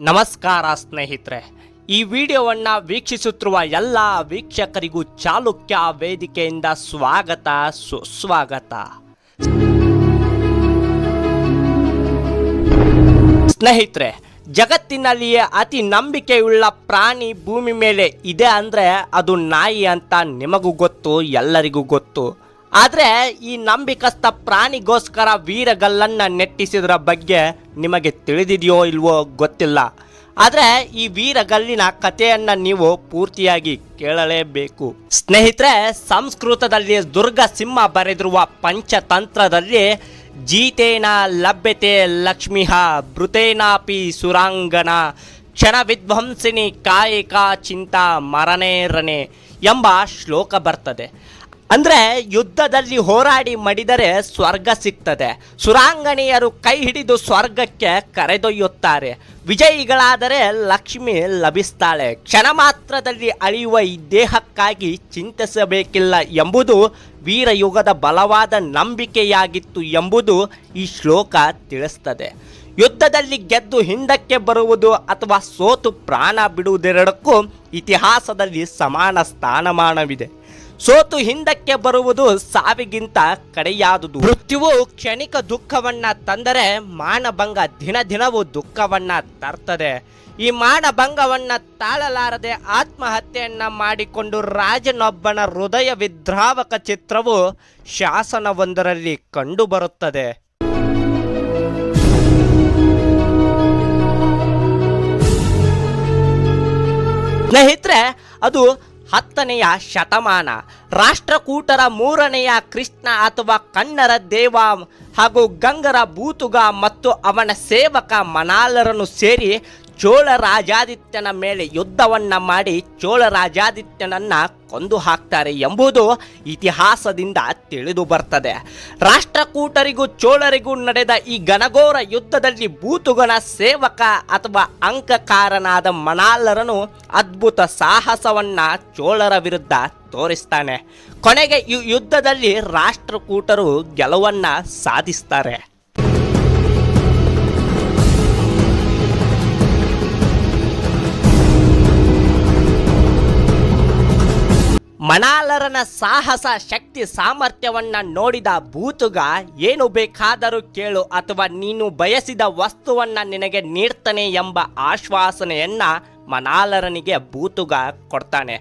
ನಮಸ್ಕಾರ ಸ್ನೇಹಿತರೆ. ಈ ವಿಡಿಯೋವನ್ನು ವೀಕ್ಷಿಸುತ್ತಿರುವ ಎಲ್ಲ ವೀಕ್ಷಕರಿಗೂ ಚಾಲುಕ್ಯ ವೇದಿಕೆಯಿಂದ ಸ್ವಾಗತ, ಸುಸ್ವಾಗತ. ಸ್ನೇಹಿತರೆ, ಜಗತ್ತಿನಲ್ಲಿಯೇ ಅತಿ ನಂಬಿಕೆಯುಳ್ಳ ಪ್ರಾಣಿ ಭೂಮಿ ಮೇಲೆ ಇದೆ ಅಂದರೆ ಅದು ನಾಯಿ ಅಂತ ನಿಮಗೂ ಗೊತ್ತು, ಎಲ್ಲರಿಗೂ ಗೊತ್ತು. ಆದರೆ ಈ ನಂಬಿಕಸ್ಥ ಪ್ರಾಣಿಗೋಸ್ಕರ ವೀರಗಲ್ಲನ್ನು ನೆಟ್ಟಿಸಿದ್ರ ಬಗ್ಗೆ ನಿಮಗೆ ತಿಳಿದಿದೆಯೋ ಇಲ್ವೋ ಗೊತ್ತಿಲ್ಲ. ಆದರೆ ಈ ವೀರಗಲ್ಲಿನ ಕಥೆಯನ್ನು ನೀವು ಪೂರ್ತಿಯಾಗಿ ಕೇಳಲೇಬೇಕು. ಸ್ನೇಹಿತರೆ, ಸಂಸ್ಕೃತದಲ್ಲಿ ದುರ್ಗ ಸಿಂಹ ಬರೆದಿರುವ ಪಂಚತಂತ್ರದಲ್ಲಿ ಜೀತೇನ ಲಭ್ಯತೆ ಲಕ್ಷ್ಮಿಹ ಭೃತೇನಾಪಿ ಸುರಾಂಗಣ ಕ್ಷಣ ವಿಧ್ವಂಸಿನಿ ಕಾಯಿಕ ಚಿಂತಾ ಮರನೇರನೆ ಎಂಬ ಶ್ಲೋಕ ಬರ್ತದೆ. ಅಂದ್ರೆ ಯುದ್ಧದಲ್ಲಿ ಹೋರಾಡಿ ಮಡಿದರೆ ಸ್ವರ್ಗ ಸಿಗ್ತದೆ. ಸುರಾಂಗಣಿಯರು ಕೈ ಹಿಡಿದು ಸ್ವರ್ಗಕ್ಕೆ ಕರೆದೊಯ್ಯುತ್ತಾರೆ. ವಿಜಯಿಗಳಾದರೆ ಲಕ್ಷ್ಮಿ ಲಭಿಸ್ತಾಳೆ. ಕ್ಷಣ ಮಾತ್ರದಲ್ಲಿ ಅಳಿಯುವ ಈ ದೇಹಕ್ಕಾಗಿ ಚಿಂತಿಸಬೇಕಿಲ್ಲ ಎಂಬುದು ವೀರಯುಗದ ಬಲವಾದ ನಂಬಿಕೆಯಾಗಿತ್ತು ಎಂಬುದು ಈ ಶ್ಲೋಕ ತಿಳಿಸ್ತದೆ. ಯುದ್ಧದಲ್ಲಿ ಗೆದ್ದು ಹಿಂದಕ್ಕೆ ಬರುವುದು ಅಥವಾ ಸೋತು ಪ್ರಾಣ ಬಿಡುವುದೆರಡಕ್ಕೂ ಇತಿಹಾಸದಲ್ಲಿ ಸಮಾನ ಸ್ಥಾನಮಾನವಿದೆ. ಸೋತು ಹಿಂದಕ್ಕೆ ಬರುವುದು ಸಾವಿಗಿಂತ ಕಡೆಯಾದುದು. ಮೃತ್ಯುವು ಕ್ಷಣಿಕ ದುಃಖವನ್ನ ತಂದರೆ ಮಾನಭಂಗ ದಿನ ದಿನವೂ ದುಃಖವನ್ನ ತರ್ತದೆ. ಈ ಮಾನಭಂಗವನ್ನ ತಾಳಲಾರದೆ ಆತ್ಮಹತ್ಯೆಯನ್ನ ಮಾಡಿಕೊಂಡು ರಾಜನೊಬ್ಬನ ಹೃದಯ ವಿದ್ರಾವಕ ಚಿತ್ರವು ಶಾಸನವೊಂದರಲ್ಲಿ ಕಂಡುಬರುತ್ತದೆ. ಸ್ನೇಹಿತರೆ, ಅದು ಹತ್ತನೆಯ ಶತಮಾನ. ರಾಷ್ಟ್ರಕೂಟರ ಮೂರನೆಯ ಕೃಷ್ಣ ಅಥವಾ ಕಣ್ಣರ ದೇವ ಹಾಗೂ ಗಂಗರ ಬೂತುಗ ಮತ್ತು ಅವನ ಸೇವಕ ಮನಾಲರನ್ನು ಸೇರಿ ಚೋಳ ರಾಜಾದಿತ್ಯನ ಮೇಲೆ ಯುದ್ಧವನ್ನ ಮಾಡಿ ಚೋಳ ರಾಜಾದಿತ್ಯನನ್ನ ಕೊಂದು ಹಾಕ್ತಾರೆ ಎಂಬುದು ಇತಿಹಾಸದಿಂದ ತಿಳಿದು ಬರ್ತದೆ. ರಾಷ್ಟ್ರಕೂಟರಿಗೂ ಚೋಳರಿಗೂ ನಡೆದ ಈ ಘನಘೋರ ಯುದ್ಧದಲ್ಲಿ ಬೂತುಗಣ ಸೇವಕ ಅಥವಾ ಅಂಕಕಾರನಾದ ಮನಾಲರನು ಅದ್ಭುತ ಸಾಹಸವನ್ನ ಚೋಳರ ವಿರುದ್ಧ ತೋರಿಸ್ತಾನೆ. ಕೊನೆಗೆ ಈ ಯುದ್ಧದಲ್ಲಿ ರಾಷ್ಟ್ರಕೂಟರು ಗೆಲುವನ್ನ ಸಾಧಿಸ್ತಾರೆ. ಮಣಾಲರನ ಸಾಹಸ, ಶಕ್ತಿ, ಸಾಮರ್ಥ್ಯವನ್ನ ನೋಡಿದ ಭೂತುಗ, ಏನು ಬೇಕಾದರೂ ಕೇಳು ಅಥವಾ ನೀನು ಬಯಸಿದ ವಸ್ತುವನ್ನ ನಿನಗೆ ನೀಡ್ತಾನೆ ಎಂಬ ಆಶ್ವಾಸನೆಯನ್ನ ಮನಾಲರನಿಗೆ ಭೂತುಗ ಕೊಡ್ತಾನೆ.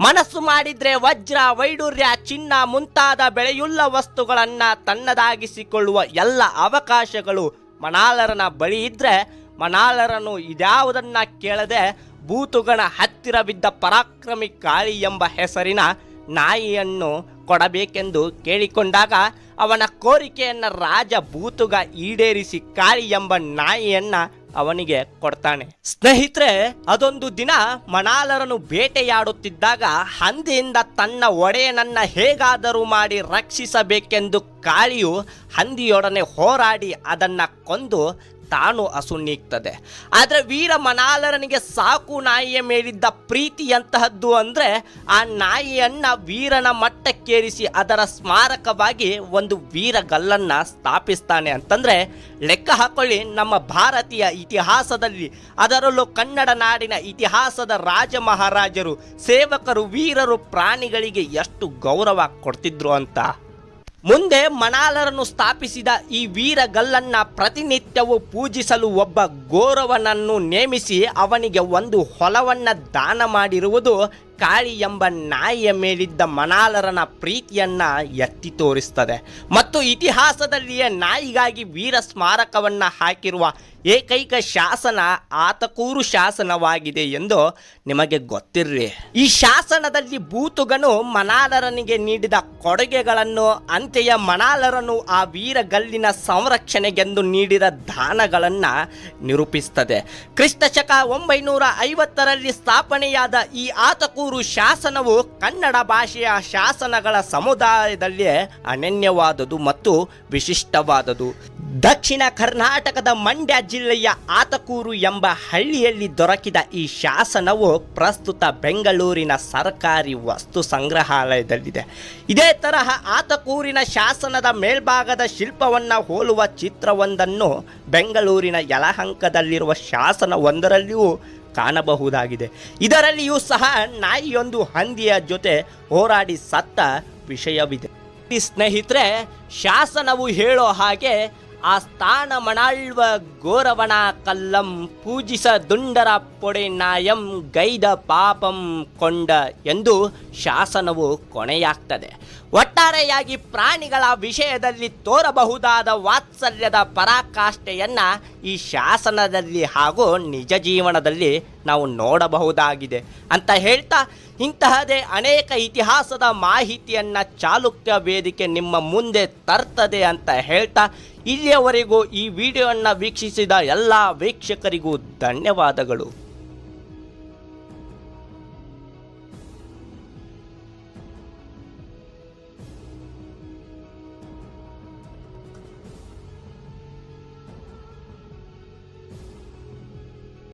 ಮನಸ್ಸು ಮಾಡಿದ್ರೆ ವಜ್ರ ವೈಡೂರ್ಯ ಚಿನ್ನ ಮುಂತಾದ ಬೆಳೆಯುಳ್ಳ ವಸ್ತುಗಳನ್ನ ತನ್ನದಾಗಿಸಿಕೊಳ್ಳುವ ಎಲ್ಲ ಅವಕಾಶಗಳು ಮನಾಲರನ ಬಳಿ ಇದ್ರೆ ಮನಾಲರನು ಇದ್ಯಾವುದನ್ನ ಕೇಳದೆ ಬೂತುಗಣ ಹತ್ತಿರವಿದ್ದ ಪರಾಕ್ರಮಿ ಕಾಳಿ ಎಂಬ ಹೆಸರಿನ ನಾಯಿಯನ್ನು ಕೊಡಬೇಕೆಂದು ಕೇಳಿಕೊಂಡಾಗ ಅವನ ಕೋರಿಕೆಯನ್ನು ರಾಜ ಬೂತುಗ ಈಡೇರಿಸಿ ಕಾಳಿ ಎಂಬ ನಾಯಿಯನ್ನ ಅವನಿಗೆ ಕೊಡ್ತಾನೆ. ಸ್ನೇಹಿತರೆ, ಅದೊಂದು ದಿನ ಮಣಾಲರನು ಬೇಟೆಯಾಡುತ್ತಿದ್ದಾಗ ಹಂದಿಯಿಂದ ತನ್ನ ಒಡೆಯನನ್ನ ಹೇಗಾದರೂ ಮಾಡಿ ರಕ್ಷಿಸಬೇಕೆಂದು ಕಾಳಿಯು ಹಂದಿಯೊಡನೆ ಹೋರಾಡಿ ಅದನ್ನ ಕೊಂದು ತಾನು ಹಸು ಆದರೆ ವೀರ ಮನಾಲರನಿಗೆ ಸಾಕು ನಾಯಿಯ ಮೇಲಿದ್ದ ಪ್ರೀತಿಯಂತಹದ್ದು ಅಂದರೆ ಆ ನಾಯಿಯನ್ನು ವೀರನ ಮಟ್ಟಕ್ಕೇರಿಸಿ ಅದರ ಸ್ಮಾರಕವಾಗಿ ಒಂದು ವೀರಗಲ್ಲನ್ನು ಸ್ಥಾಪಿಸ್ತಾನೆ ಅಂತಂದರೆ ಲೆಕ್ಕ ಹಾಕೊಳ್ಳಿ ನಮ್ಮ ಭಾರತೀಯ ಇತಿಹಾಸದಲ್ಲಿ. ಅದರಲ್ಲೂ ಕನ್ನಡ ನಾಡಿನ ಇತಿಹಾಸದ ರಾಜ ಮಹಾರಾಜರು ಸೇವಕರು, ವೀರರು, ಪ್ರಾಣಿಗಳಿಗೆ ಎಷ್ಟು ಗೌರವ ಕೊಡ್ತಿದ್ರು ಅಂತ. ಮುಂದೆ ಮನಾಲರನ್ನು ಸ್ಥಾಪಿಸಿದ ಈ ವೀರಗಲ್ಲನ್ನ ಪ್ರತಿನಿತ್ಯವೂ ಪೂಜಿಸಲು ಒಬ್ಬ ಗೌರವನನ್ನು ನೇಮಿಸಿ ಅವನಿಗೆ ಒಂದು ಹೊಲವನ್ನ ದಾನ ಮಾಡಿರುವುದು ಕಾಳಿ ಎಂಬ ನಾಯಿಯ ಮೇಲಿದ್ದ ಮನಾಲರನ ಪ್ರೀತಿಯನ್ನ ಎತ್ತಿ ತೋರಿಸ್ತದೆ. ಮತ್ತು ಇತಿಹಾಸದಲ್ಲಿಯೇ ನಾಯಿಗಾಗಿ ವೀರ ಸ್ಮಾರಕವನ್ನ ಹಾಕಿರುವ ಏಕೈಕ ಶಾಸನ ಆತಕೂರು ಶಾಸನವಾಗಿದೆ ಎಂದು ನಿಮಗೆ ಗೊತ್ತಿರ್ರಿ. ಈ ಶಾಸನದಲ್ಲಿ ಬೂತುಗನು ಮನಾಲರನಿಗೆ ನೀಡಿದ ಕೊಡುಗೆಗಳನ್ನು ಅಂತೆಯ ಮನಾಲರನು ಆ ವೀರಗಲ್ಲಿನ ಸಂರಕ್ಷಣೆಗೆಂದು ನೀಡಿದ ದಾನಗಳನ್ನು ನಿರೂಪಿಸ್ತದೆ. ಕ್ರಿಸ್ತ ಶಕ ಒಂಬೈನೂರ ಐವತ್ತರಲ್ಲಿ ಸ್ಥಾಪನೆಯಾದ ಈ ಆತಕೂರು ಶಾಸನವು ಕನ್ನಡ ಭಾಷೆಯ ಶಾಸನಗಳ ಸಮುದಾಯದಲ್ಲಿ ಅನನ್ಯವಾದದು ಮತ್ತು ವಿಶಿಷ್ಟವಾದುದು. ದಕ್ಷಿಣ ಕರ್ನಾಟಕದ ಮಂಡ್ಯ ಜಿಲ್ಲೆಯ ಆತಕೂರು ಎಂಬ ಹಳ್ಳಿಯಲ್ಲಿ ದೊರಕಿದ ಈ ಶಾಸನವು ಪ್ರಸ್ತುತ ಬೆಂಗಳೂರಿನ ಸರ್ಕಾರಿ ವಸ್ತು ಸಂಗ್ರಹಾಲಯದಲ್ಲಿದೆ. ಇದೇ ತರಹ ಆತಕೂರಿನ ಶಾಸನದ ಮೇಲ್ಭಾಗದ ಶಿಲ್ಪವನ್ನು ಹೋಲುವ ಚಿತ್ರವೊಂದನ್ನು ಬೆಂಗಳೂರಿನ ಯಲಹಂಕದಲ್ಲಿರುವ ಶಾಸನವೊಂದರಲ್ಲಿಯೂ ಕಾಣಬಹುದಾಗಿದೆ. ಇದರಲ್ಲಿಯೂ ಸಹ ನಾಯಿಯೊಂದು ಹಂದಿಯ ಜೊತೆ ಹೋರಾಡಿ ಸತ್ತ ವಿಷಯವಿದೆ. ಸ್ನೇಹಿತರೆ, ಶಾಸನವು ಹೇಳೋ ಹಾಗೆ ಆ ಸ್ಥಾನ ಮಣಾಳ್ವ ಗೋರವಣ ಕಲ್ಲಂ ಪೂಜಿಸ ದುಂಡರ ಪೊಡೆ ನಾಯಂ ಗೈದ ಪಾಪಂ ಕೊಂಡ ಎಂದು ಶಾಸನವು ಕೊನೆಯಾಗ್ತದೆ. ಒಟ್ಟಾರೆಯಾಗಿ ಪ್ರಾಣಿಗಳ ವಿಷಯದಲ್ಲಿ ತೋರಬಹುದಾದ ವಾತ್ಸಲ್ಯದ ಪರಾಕಾಷ್ಠೆಯನ್ನ ಈ ಶಾಸನದಲ್ಲಿ ಹಾಗೂ ನಿಜ ಜೀವನದಲ್ಲಿ ನಾವು ನೋಡಬಹುದಾಗಿದೆ ಅಂತ ಹೇಳ್ತಾ ಇಂತಹದೇ ಅನೇಕ ಇತಿಹಾಸದ ಮಾಹಿತಿಯನ್ನು ಚಾಲುಕ್ಯ ವೇದಿಕೆ ನಿಮ್ಮ ಮುಂದೆ ತರ್ತದೆ ಅಂತ ಹೇಳ್ತಾ ಇಲ್ಲಿಯವರೆಗೂ ಈ ವಿಡಿಯೋವನ್ನು ವೀಕ್ಷಿಸಿದ ಎಲ್ಲ ವೀಕ್ಷಕರಿಗೂ ಧನ್ಯವಾದಗಳು.